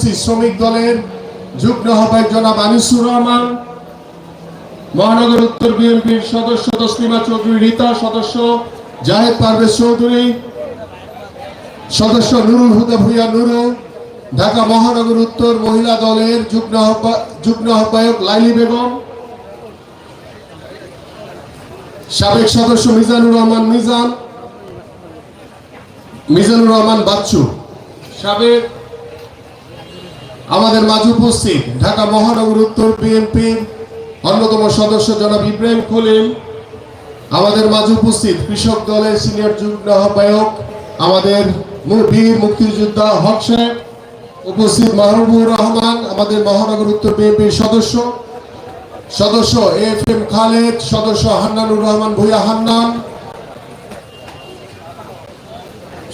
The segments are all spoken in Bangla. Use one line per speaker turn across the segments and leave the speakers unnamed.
শ্রমিক দলের যুগ্ম আহ্বায়ক জনাব আনিসুর রহমান, মহানগর উত্তর বিএনপির সদস্য তসলিমা চৌধুরী, রীতা সদস্য জাহেদ পারভেজ চৌধুরী, সদস্য নুরুল হুদা ভুইয়া নুরু, ঢাকা মহানগর উত্তর মহিলা দলের যুগ্ম যুগ্ম আহ্বায়ক লাইলি বেগম, সাবেক সদস্য মিজানুর রহমান মিজান, মিজানুর রহমান বাচ্চু, সাবেক আমাদের মাঝে উপস্থিত ঢাকা মহানগর উত্তর বিএনপির অন্যতম সদস্য জনাব ইব্রাহিম খলিল, আমাদের মাঝে উপস্থিত কৃষক দলের সিনিয়র যুগ্ম আহ্বায়ক, আমাদের বীর মুক্তিযোদ্ধা হক সাহেব, উপস্থিত মাহবুবুর রহমান, আমাদের মহানগর উত্তর বিএনপির সদস্য সদস্য এফ এম খালেদ, সদস্য হান্নানুর রহমান ভুইয়া হান্নান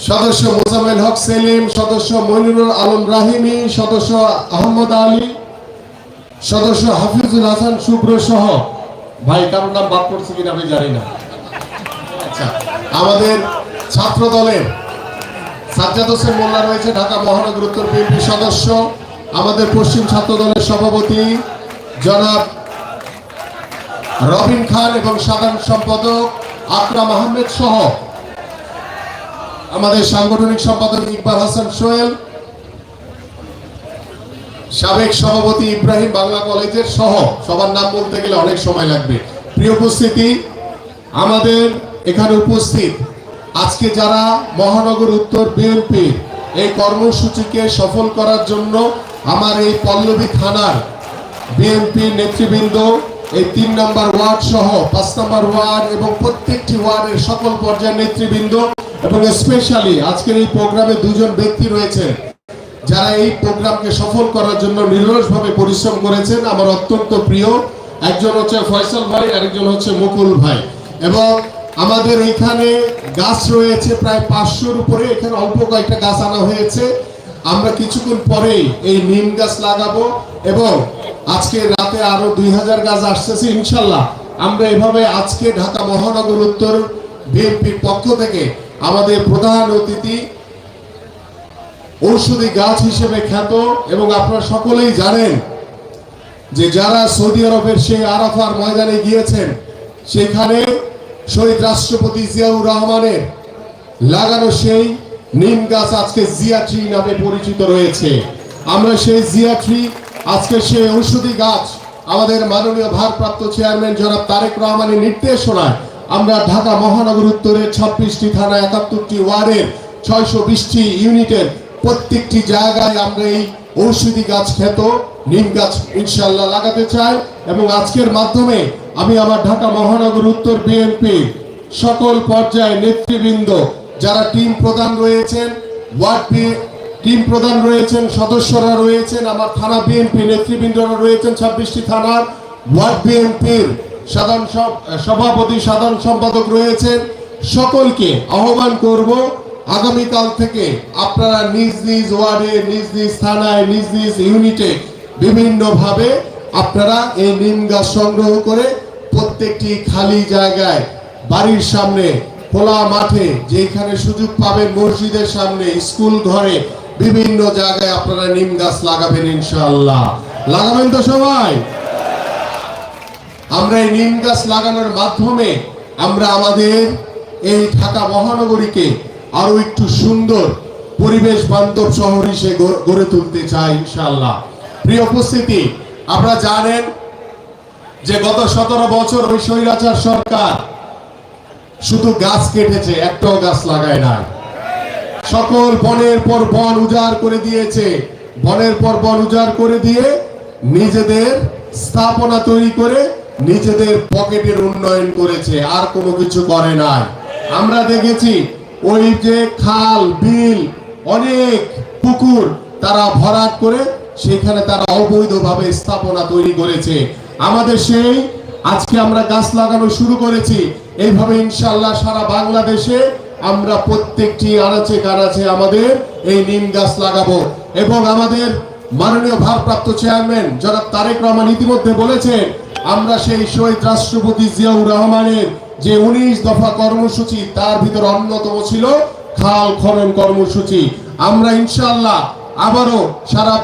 সদস্য মোজামেল হক সেলিম, সদস্য মইনুরুল আলম রাহিমি, সদস্য আহমদ আলী, সদস্য হাফিজুল হাসান শুভ্র সহ। ভাই, কারোর নাম বাদ পড়ছে কিনা আমি জানি না। আচ্ছা আমাদের ছাত্র দলের সাজ্জাদ হোসেন মোল্লা রয়েছে, ঢাকা মহানগর উত্তর বিএনপি সদস্য। আমাদের পশ্চিম ছাত্র দলের সভাপতি জনাব রবিন খান এবং সাধারণ সম্পাদক আকরাম আহমেদ সহ। আমাদের সাংগঠনিক সম্পাদক ইকবাল হাসান সোহেল, সাবেক সভাপতি ইব্রাহিম বাংলা কলেজের সহ, সবার নাম বলতে গেলে অনেক সময় লাগবে। প্রিয় উপস্থিতি, আমাদের এখানে উপস্থিত আজকে যারা মহানগর উত্তর বিএনপি এই কর্মসূচিকে সফল করার জন্য আমার এই পল্লবী থানার বিএনপি নেতৃবৃন্দ এই তিন নম্বর ওয়ার্ড সহ পাঁচ নম্বর ওয়ার্ড এবং প্রত্যেকটি ওয়ার্ডের সকল পর্যায়ের নেতৃবৃন্দ এবং স্পেশালি আজকের এই প্রোগ্রামে দুজন ব্যক্তি রয়েছেন যারা এই প্রোগ্রামকে সফল করার জন্য নিরলসভাবে পরিশ্রম করেছেন। আমার অত্যন্ত প্রিয় একজন হচ্ছে ফয়সাল ভাই, আরেকজন হচ্ছে মুকুল ভাই এবং আমাদের এখানে গাছ রয়েছে প্রায় পাঁচশোর উপরে। এখানে অল্প কয়েকটা গাছ আনা হয়েছে। আমরা কিছুক্ষণ পরেই এই নিম গাছ লাগাবো এবং আজকে রাতে আরও দুই হাজার গাছ আসতেছে, ইনশাল্লাহ। আমরা এভাবে আজকে ঢাকা মহানগর উত্তর বিএনপির পক্ষ থেকে আমাদের প্রধান অতিথি, ঔষধি গাছ হিসেবে খ্যাত, এবং আপনারা সকলেই জানেন যে যারা সৌদি আরবের সেই আরাফার ময়দানে গিয়েছেন, সেখানে শহীদ রাষ্ট্রপতি জিয়াউর রহমানের লাগানো সেই নিম গাছ আজকে জিয়া ট্রি নামে পরিচিত রয়েছে। আমরা সেই জিয়া ট্রি আজকে সেই ঔষধি গাছ আমাদের মাননীয় ভারপ্রাপ্ত চেয়ারম্যান জনাব তারেক রহমানের নির্দেশনায় আমরা ঢাকা মহানগর উত্তরের ছাব্বিশটি থানা একাত্তরটি ওয়ার্ডের ছয়শো বিশটি ইউনিটের প্রত্যেকটি জায়গায় আমরা এই ঔষধি গাছ খ্যাত নিম গাছ ইনশাল্লাহ লাগাতে চাই এবং আজকের মাধ্যমে আমি আমার ঢাকা মহানগর উত্তর বিএনপি সকল পর্যায়ে নেতৃবৃন্দ যারা টিম প্রধান রয়েছেন, ওয়ার্ড টিম প্রধান রয়েছেন, সদস্যরা রয়েছেন, আমার থানা বিএনপি নেতৃবৃন্দরা রয়েছেন ছাব্বিশটি থানার ওয়ার্ড বিএনপির সাধারণ সভাপতি, সাধারণ সম্পাদক রয়েছেন। সকলকে আহ্বান করব, আগামীকাল থেকে আপনারা নিজ নিজ ওয়ার্ডে, নিজ নিজ থানায়, নিজ নিজ ইউনিটে বিভিন্নভাবে আপনারা এই নিম গাছ সংগ্রহ করে প্রত্যেকটি খালি জায়গায়, বাড়ির সামনে, খোলা মাঠে যেখানে সুযোগ পাবেন মসজিদের সামনে, স্কুল ঘরে বিভিন্ন জায়গায় আপনারা নিম গাছ লাগাবেন ইনশাআল্লাহ। লাগাবেন তো সবাই? আমরা এই নিম গাছ লাগানোর মাধ্যমে আমরা আমাদের এই ঢাকা মহানগরীকে আরও একটু সুন্দর পরিবেশ বান্ধব শহর হিসেবে গড়ে তুলতে চাই ইনশাআল্লাহ। প্রিয় উপস্থিতি, আপনারা জানেন যে গত সতেরো বছর ওই সরকার শুধু গাছ কেটেছে, একটাও গাছ লাগায় নাই। সকল বনের পর বন উজাড় করে দিয়েছে। বনের পর বন উজাড় করে দিয়ে নিজেদের স্থাপনা তৈরি করে নিজেদের পকেটের উন্নয়ন করেছে, আর কোনো কিছু করে নাই। আমরা দেখেছি ওই যে খাল, বিল, অনেক পুকুর তারা ভরাট করে সেখানে তারা অবৈধভাবে স্থাপনা তৈরি করেছে। আমাদের সেই আজকে আমরা গাছ লাগানো শুরু করেছি। এইভাবে ইনশাল্লাহ সারা বাংলাদেশে আমরা প্রত্যেকটি আনাচে কানাচে আমাদের এই নিম গাছ লাগাবো। এবং আমাদের মাননীয় ভারপ্রাপ্ত চেয়ারম্যান জনাব তারেক রহমান ইতিমধ্যে বলেছেন, আমরা সেই শহীদ রাষ্ট্রপতি জিয়াউর রহমানের যে উনিশ দফা কর্মসূচি, তার ভিতর অন্যতম ছিল খাল খনন কর্মসূচি। আমরা ইনশাল্লাহ আবারও সারা